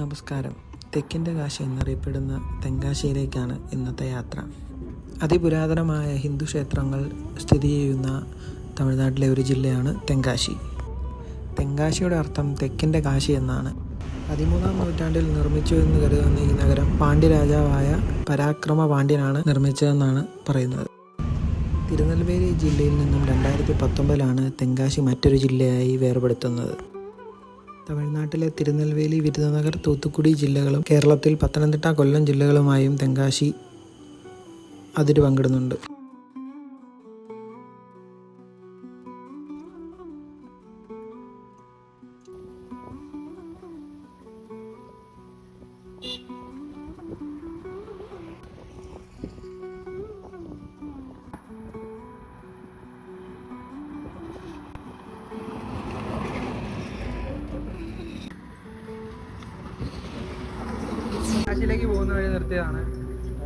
നമസ്കാരം. തെക്കിന്റെ കാശി എന്നറിയപ്പെടുന്ന തെങ്കാശിയിലേക്കാണ് ഇന്നത്തെ യാത്ര. അതിപുരാതനമായ ഹിന്ദു ക്ഷേത്രങ്ങൾ സ്ഥിതി ചെയ്യുന്ന തമിഴ്നാട്ടിലെ ഒരു ജില്ലയാണ് തെങ്കാശി. തെങ്കാശിയുടെ അർത്ഥം തെക്കിന്റെ കാശി എന്നാണ്. പതിമൂന്നാം നൂറ്റാണ്ടിൽ നിർമ്മിച്ചു എന്ന് കരുതുന്ന ഈ നഗരം പാണ്ഡ്യരാജാവായ പരാക്രമ പാണ്ഡ്യനാണ് നിർമ്മിച്ചതെന്നാണ് പറയുന്നത്. തിരുനെൽവേലി ജില്ലയിൽ നിന്നും രണ്ടായിരത്തി പത്തൊമ്പതിലാണ് തെങ്കാശി മറ്റൊരു ജില്ലയായി വേർപെടുത്തുന്നത്. തമിഴ്നാട്ടിലെ തിരുനെൽവേലി വിരുദനഗർ തൂത്തുക്കുടി ജില്ലകളും കേരളത്തിൽ പത്തനംതിട്ട കൊല്ലം ജില്ലകളുമായും തെങ്കാശി അതിര് പങ്കിടുന്നുണ്ട്. തെങ്കാശിയിലേക്ക് പോകുന്ന വഴി നിർത്തിയതാണ്.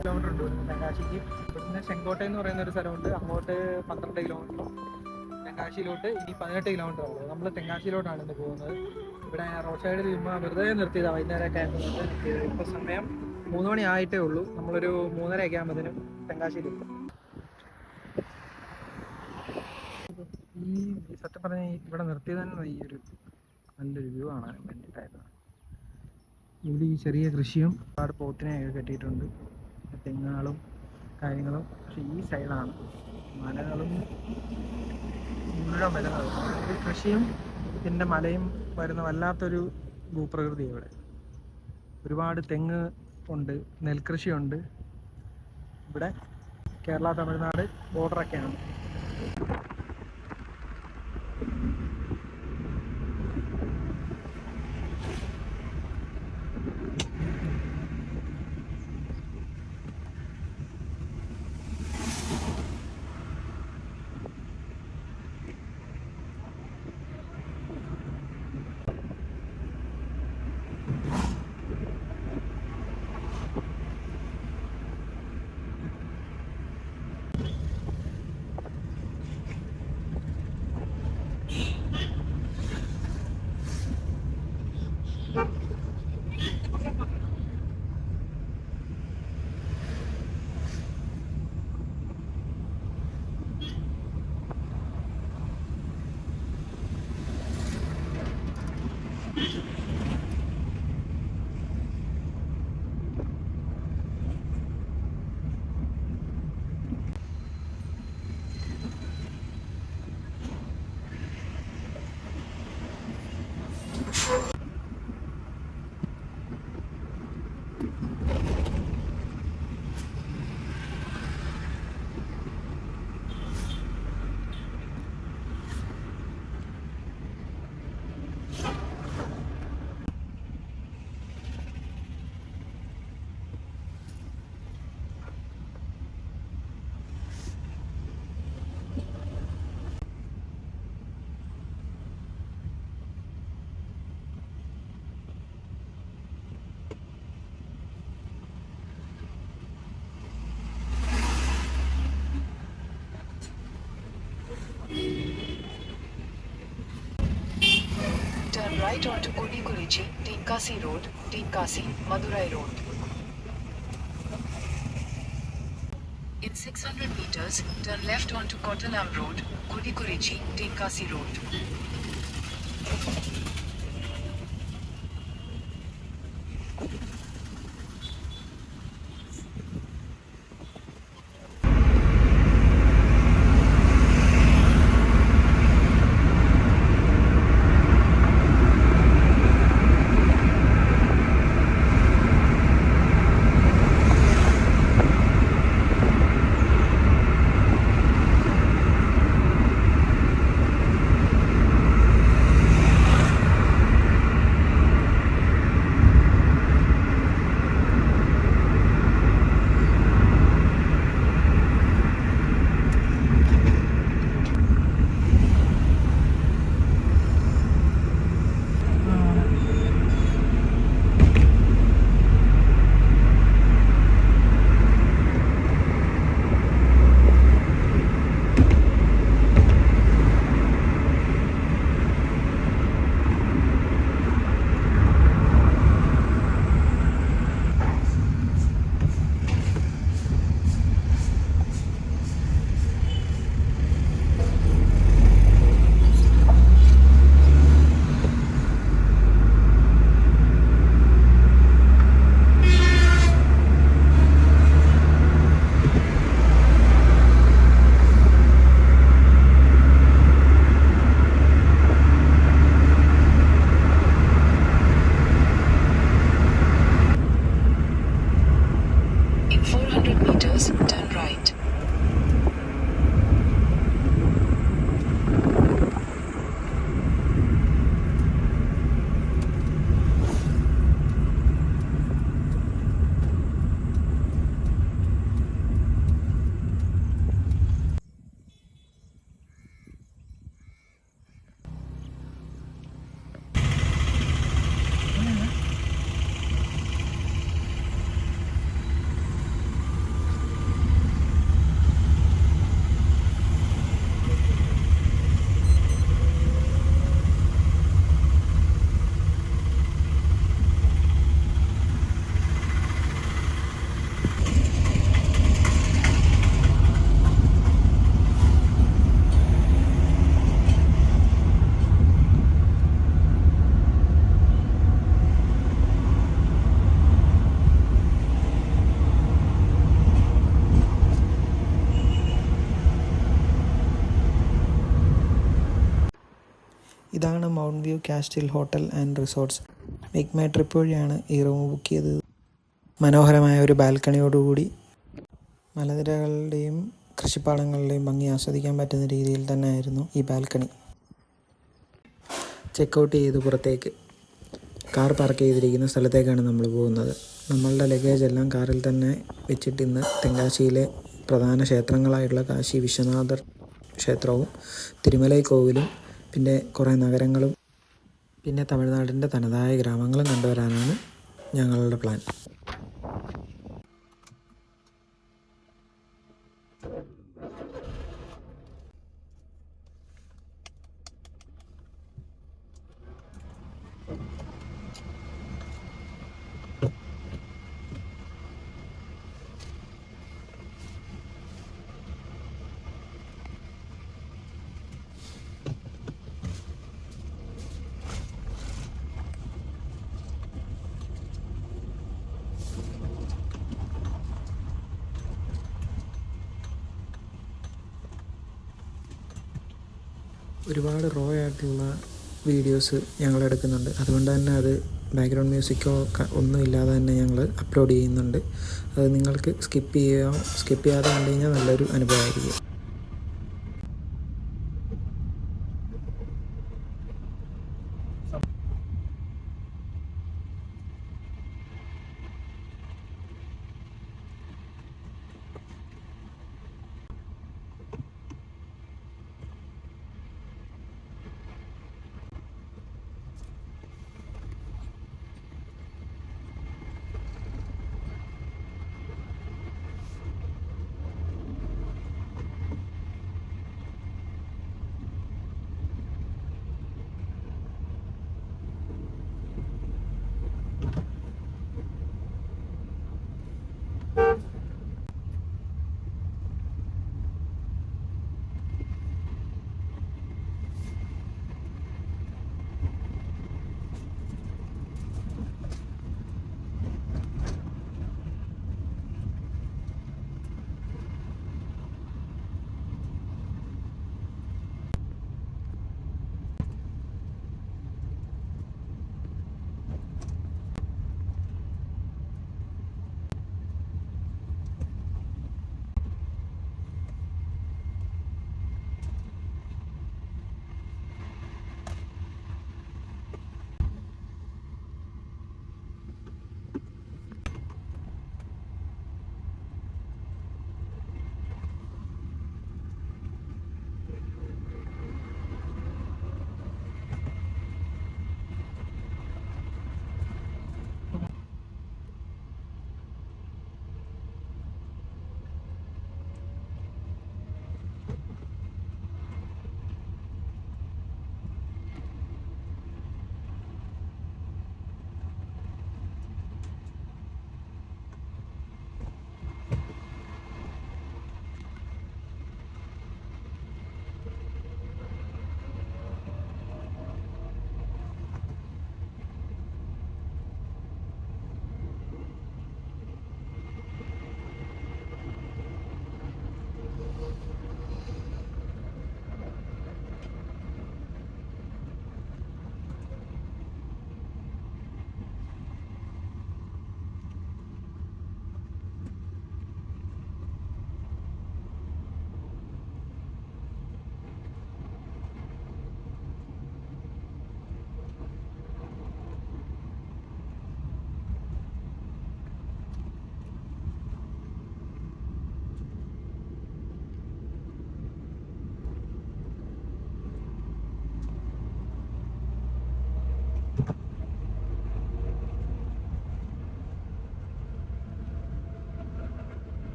കിലോമീറ്റർ ഉണ്ട്. തെങ്കാശിക്ക് ഇവിടുന്ന് ചെങ്കോട്ട എന്ന് പറയുന്ന ഒരു സ്ഥലമുണ്ട്. അങ്ങോട്ട് പന്ത്രണ്ട് കിലോമീറ്ററും തെങ്കാശിയിലോട്ട് ഇനി പതിനെട്ട് കിലോമീറ്റർ ആണ്. നമ്മൾ തെങ്കാശിയിലോട്ടാണ് ഇന്ന് പോകുന്നത്. ഇവിടെ റോഡ് സൈഡിൽ ചുമ്മാ വെറുതെ നിർത്തിയതാണ് വൈകുന്നേരമൊക്കെ ആയതുകൊണ്ട്. ഇപ്പൊ സമയം മൂന്ന് മണി ആയിട്ടേ ഉള്ളൂ. നമ്മളൊരു മൂന്നര ഒക്കെ ആകുമ്പോഴത്തേനും തെങ്കാശിയിലെത്തും ഈ സത്യം പറഞ്ഞാൽ ഇവിടെ നിർത്തിയത് തന്നെ ഈ ഒരു നല്ലൊരു വ്യൂ ആണ് വേണ്ടിയിട്ടായിരുന്നു. ഇവിടെ ഈ ചെറിയ കൃഷിയും ഒരുപാട് പോത്തിനെയൊക്കെ കെട്ടിയിട്ടുണ്ട്. തെങ്ങുകളും കാര്യങ്ങളും. പക്ഷെ ഈ സൈഡാണ്. മലകളും മുഴുവൻ ഈ കൃഷിയും പിന്നെ മലയും വരുന്ന വല്ലാത്തൊരു ഭൂപ്രകൃതി ഇവിടെ. ഒരുപാട് തെങ്ങ് ഉണ്ട് നെൽകൃഷിയുണ്ട്. ഇവിടെ കേരള തമിഴ്നാട് ബോർഡറൊക്കെയാണ് right onto Kodikurichi, Tinkasi Road, Tinkasi, Madurai Road. In 600 meters, turn left onto Kottalam Road, Kodikurichi, Tinkasi Road. Castle Hotel and Resorts. Make My Trip വഴിയാണ് ഈ റൂം ബുക്ക് ചെയ്തത്. മനോഹരമായ ഒരു ബാൽക്കണിയോടുകൂടി മലനിരകളുടെയും കൃഷിപ്പാടങ്ങളുടെയും ഭംഗി ആസ്വദിക്കാൻ പറ്റുന്ന രീതിയിൽ തന്നെ ആയിരുന്നു ഈ ബാൽക്കണി. ചെക്കൗട്ട് ചെയ്ത് പുറത്തേക്ക്. കാർ പാർക്ക് ചെയ്തിരിക്കുന്ന സ്ഥലത്തേക്കാണ് നമ്മൾ പോകുന്നത്. നമ്മളുടെ ലഗേജ് എല്ലാം കാറിൽ തന്നെ വെച്ചിട്ട് ഇന്ന് തെങ്കാശിയിലെ പ്രധാന ക്ഷേത്രങ്ങളായിട്ടുള്ള കാശി വിശ്വനാഥർ ക്ഷേത്രവും തിരുമലൈ കോവിലും പിന്നെ കുറേ നഗരങ്ങളും പിന്നെ തമിഴ്നാടിന്റെ തനതായ ഗ്രാമങ്ങളും കണ്ടുവരാനാണ് ഞങ്ങളുടെ പ്ലാൻ ഒരുപാട് റോ ആയിട്ടുള്ള വീഡിയോസ് ഞങ്ങൾ എടുക്കുന്നുണ്ട്. അതുകൊണ്ട് തന്നെ അത് ബാക്ക്ഗ്രൗണ്ട് മ്യൂസിക്കോ ഒന്നും ഇല്ലാതെ തന്നെ ഞങ്ങൾ അപ്ലോഡ് ചെയ്യുന്നുണ്ട്. അത് നിങ്ങൾക്ക് സ്കിപ്പ് ചെയ്യുക സ്കിപ്പ് ചെയ്യാതെ കണ്ടു കഴിഞ്ഞാൽ നല്ലൊരു അനുഭവമായിരിക്കും.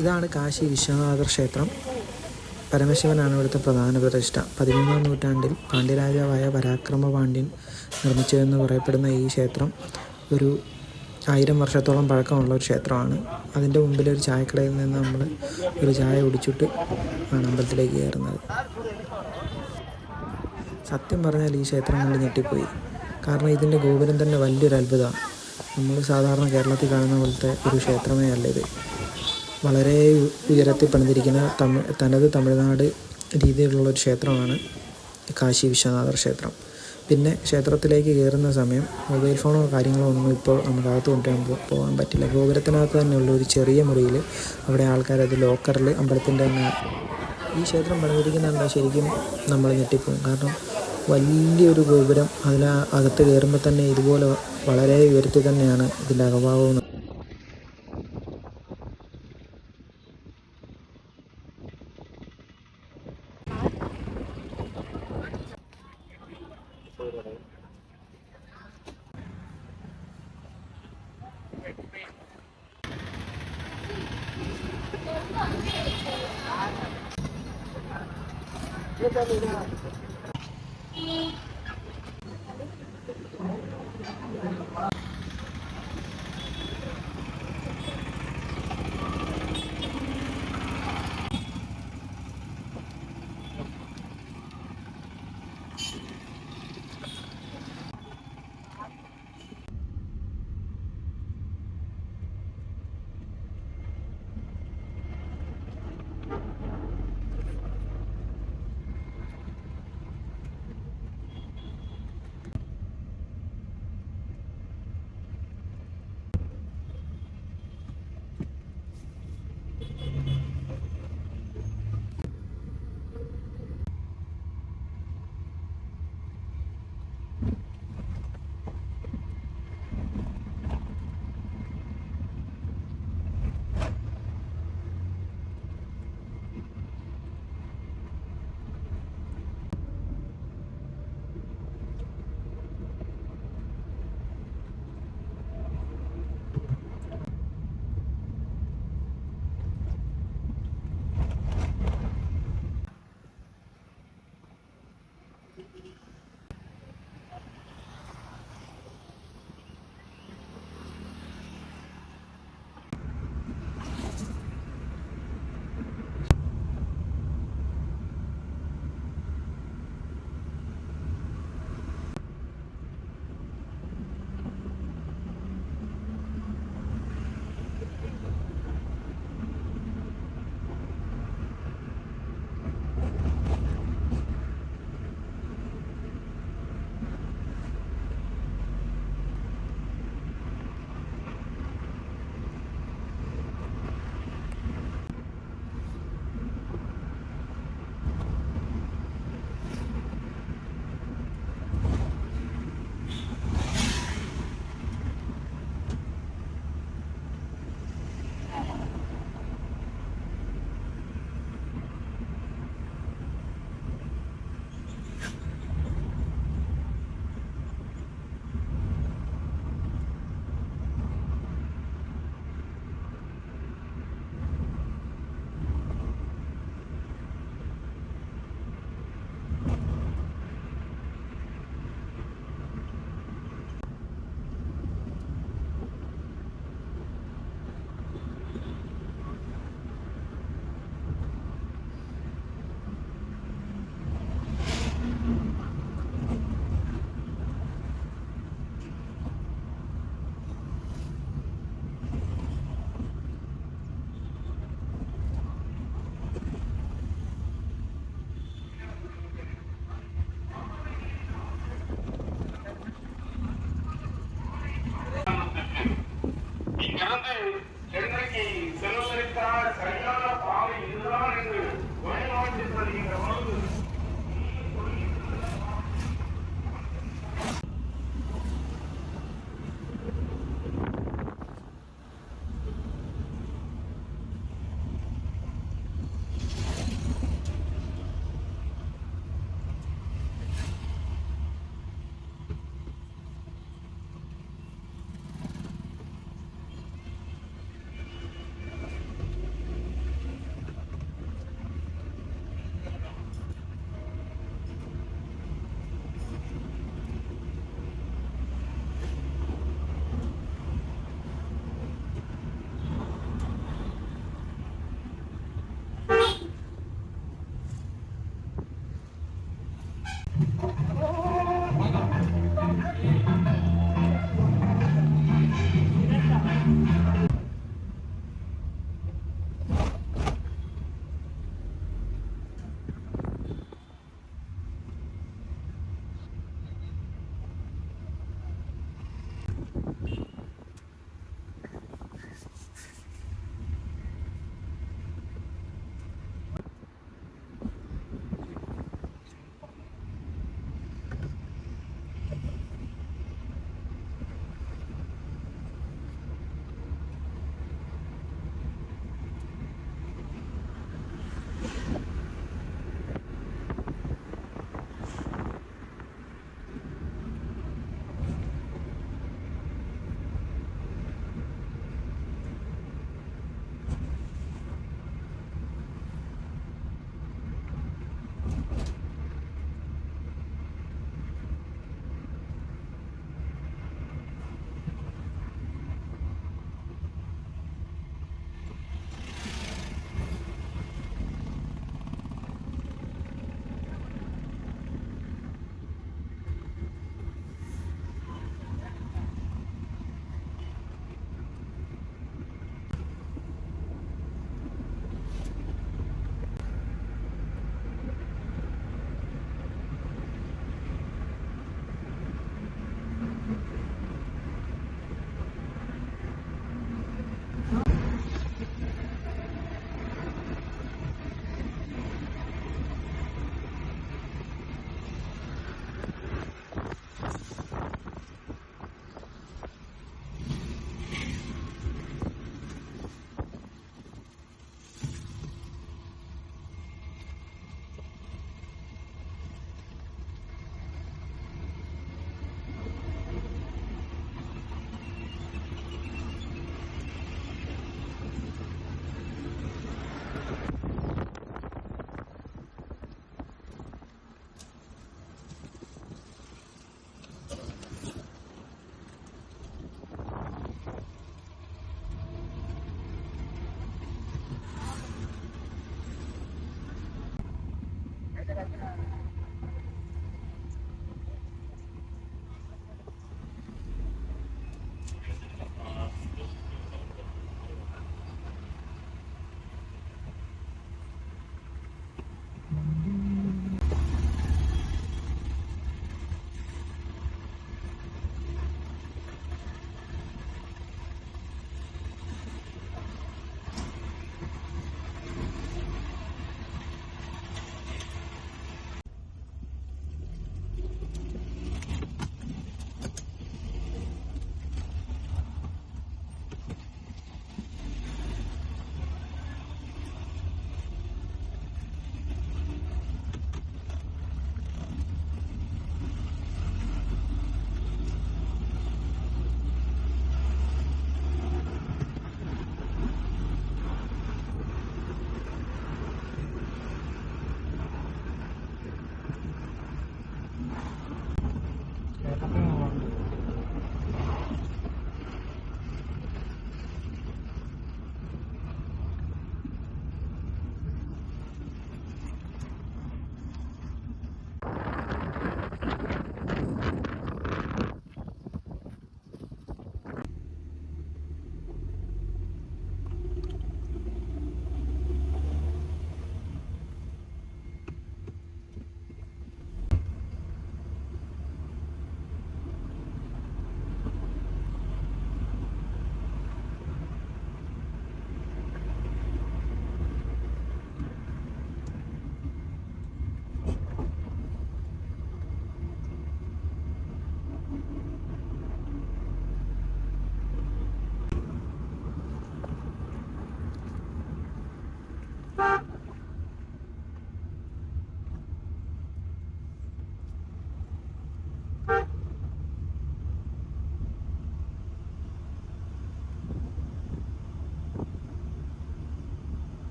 ഇതാണ് കാശി വിശ്വനാഥ ക്ഷേത്രം. പരമശിവനാണ് ഇവിടുത്തെ പ്രധാന പ്രതിഷ്ഠ. പതിമൂന്നാം നൂറ്റാണ്ടിൽ പാണ്ഡ്യരാജാവായ പരാക്രമ പാണ്ഡ്യൻ നിർമ്മിച്ചതെന്ന് പറയപ്പെടുന്ന ഈ ക്ഷേത്രം ഒരു ആയിരം വർഷത്തോളം പഴക്കമുള്ള ഒരു ക്ഷേത്രമാണ്. അതിന്റെ മുമ്പിൽ ഒരു ചായക്കടയിൽ നിന്ന് നമ്മൾ ഒരു ചായ കുടിച്ചിട്ട് ആണ് അമ്പലത്തിലേക്ക് കയറുന്നത്. സത്യം പറഞ്ഞാൽ ഈ ക്ഷേത്രം കണ്ട് ഞെട്ടിപ്പോയി. കാരണം ഇതിന്റെ ഗോപുരം തന്നെ വലിയൊരു അത്ഭുതമാണ് നമ്മൾ സാധാരണ കേരളത്തിൽ കാണുന്ന പോലത്തെ ഒരു ക്ഷേത്രമേ അല്ല ഇത്. വളരെ ഉയരത്തിൽ പണിതിരിക്കുന്ന തമിഴ് തനത് തമിഴ്നാട് രീതിയിലുള്ള ഒരു ക്ഷേത്രമാണ് കാശി വിശ്വനാഥർ ക്ഷേത്രം. പിന്നെ ക്ഷേത്രത്തിലേക്ക് കയറുന്ന സമയം മൊബൈൽ ഫോണോ കാര്യങ്ങളോ ഒന്നും ഇപ്പോൾ നമ്മുടെ അകത്ത് കൊണ്ടുപോകാൻ പോകാൻ പറ്റില്ല. ഗോപുരത്തിനകത്ത് തന്നെയുള്ള ഒരു ചെറിയ മുറിയിൽ അവിടെ ആൾക്കാർ അത് ലോക്കറിൽ അമ്പലത്തിന്റെ തന്നെ ഈ ക്ഷേത്രം പണിതിരിക്കുന്നതാണ് ശരിക്കും നമ്മൾ ഞെട്ടിപ്പോകും. കാരണം വലിയൊരു ഗോപുരം അതിന് അകത്ത് കയറുമ്പോൾ തന്നെ ഇതുപോലെ വളരെ ഉയരത്തിൽ തന്നെയാണ് ഇതിന്റെ അകഭാഗവും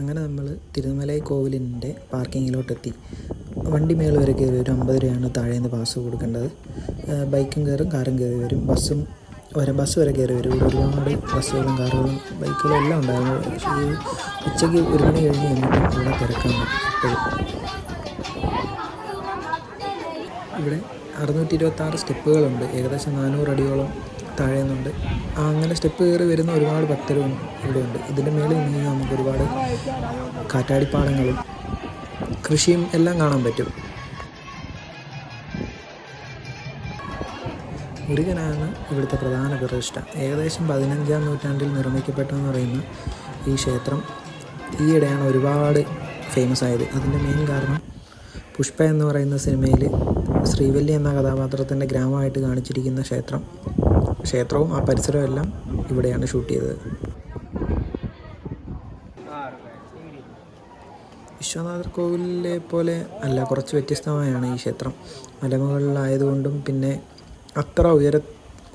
അങ്ങനെ നമ്മൾ തിരുമലൈ കോവിലിന്റെ പാർക്കിങ്ങിലോട്ടെത്തി. വണ്ടി മേൾ വരെ കയറി ഒരു അമ്പത് രൂപയാണ് താഴെ നിന്ന് പാസ് കൊടുക്കേണ്ടത് ബൈക്കും കയറും കാറും കയറി വരും. ബസ്സും വരെ ബസ് വരെ കയറി വരും. ഇവിടെ ഒരുപാട് ബസ്സുകളും കാറുകളും ബൈക്കുകളും എല്ലാം ഉണ്ടായിരുന്നു. പക്ഷേ ഈ ഉച്ചയ്ക്ക് ഒരു മണി കഴിഞ്ഞ് കഴിഞ്ഞിട്ട് ഇവിടെ തിരക്കാണ് എപ്പോഴും ഇവിടെ അറുന്നൂറ്റി ഇരുപത്തി ആറ് സ്റ്റെപ്പുകളുണ്ട്. ഏകദേശം നാനൂറ് അടിയോളം താഴെയുന്നുണ്ട് ആ അങ്ങനെ സ്റ്റെപ്പ് കയറി വരുന്ന ഒരുപാട് ഭക്തരും ഇവിടെയുണ്ട്. ഇതിന്റെ മേളിൽ നിന്ന് നമുക്ക് ഒരുപാട് കാറ്റാടിപ്പാടങ്ങളും കൃഷിയും എല്ലാം കാണാൻ പറ്റും. മുരുകനാണ് ഇവിടുത്തെ പ്രധാന പ്രതിഷ്ഠ. ഏകദേശം പതിനഞ്ചാം നൂറ്റാണ്ടിൽ നിർമ്മിക്കപ്പെട്ടെന്ന് പറയുന്ന ഈ ക്ഷേത്രം ഈയിടെയാണ് ഒരുപാട് ഫേമസ് ആയത്. അതിന്റെ മെയിൻ കാരണം പുഷ്പ എന്ന് പറയുന്ന സിനിമയിൽ ശ്രീവല്ലി എന്ന കഥാപാത്രത്തിന്റെ ഗ്രാമമായിട്ട് കാണിച്ചിരിക്കുന്ന ക്ഷേത്രം. ക്ഷേത്രവും ആ പരിസരവും എല്ലാം ഇവിടെയാണ് ഷൂട്ട് ചെയ്തത്. വിശ്വനാഥർ കോവിലിലെ പോലെ അല്ല കുറച്ച് വ്യത്യസ്തമായാണ് ഈ ക്ഷേത്രം. മലമുകളിലായതുകൊണ്ടും പിന്നെ അത്ര ഉയര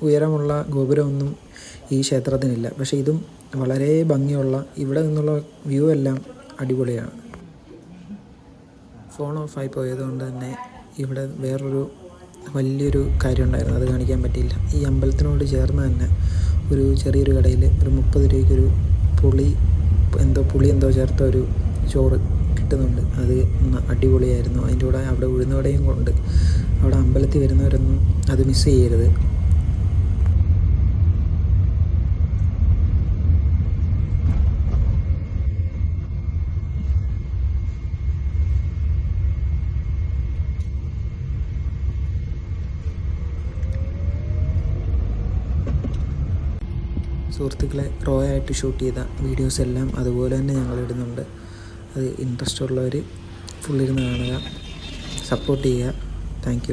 ഉയരമുള്ള ഗോപുരമൊന്നും ഈ ക്ഷേത്രത്തിനില്ല. പക്ഷേ ഇതും വളരെ ഭംഗിയുള്ള ഇവിടെ നിന്നുള്ള വ്യൂ എല്ലാം അടിപൊളിയാണ്. ഫോൺ ഓഫായി പോയതുകൊണ്ട് തന്നെ ഇവിടെ വേറൊരു വലിയൊരു കാര്യം ഉണ്ടായിരുന്നു അത് കാണിക്കാൻ പറ്റിയില്ല. ഈ അമ്പലത്തിനോട് ചേർന്ന് തന്നെ ഒരു ചെറിയൊരു കടയിൽ ഒരു മുപ്പത് രൂപയ്ക്കൊരു പുളി എന്തോ പുളി എന്തോ ചേർത്ത ഒരു ചോറ് കിട്ടുന്നുണ്ട്. അത് അടിപൊളിയായിരുന്നു. അതിന്റെ കൂടെ അവിടെ ഉഴുന്നുവടയും കൊണ്ട് അവിടെ അമ്പലത്തിൽ വരുന്നവരൊന്നും അത് മിസ് ചെയ്യരുത്. സുഹൃത്തുക്കളെ റോ ആയിട്ട് ഷൂട്ട് ചെയ്ത വീഡിയോസ് എല്ലാം അതുപോലെ തന്നെ ഞങ്ങൾ ഇടുന്നുണ്ട്. അത് ഇൻട്രസ്റ്റ് ഉള്ളവർ ഫുള്ളിരുന്ന് കാണുക സപ്പോർട്ട് ചെയ്യുക. താങ്ക്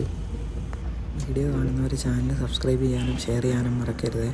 വീഡിയോ കാണുന്നവർ ചാനൽ സബ്സ്ക്രൈബ് ചെയ്യാനും ഷെയർ ചെയ്യാനും മറക്കരുത്.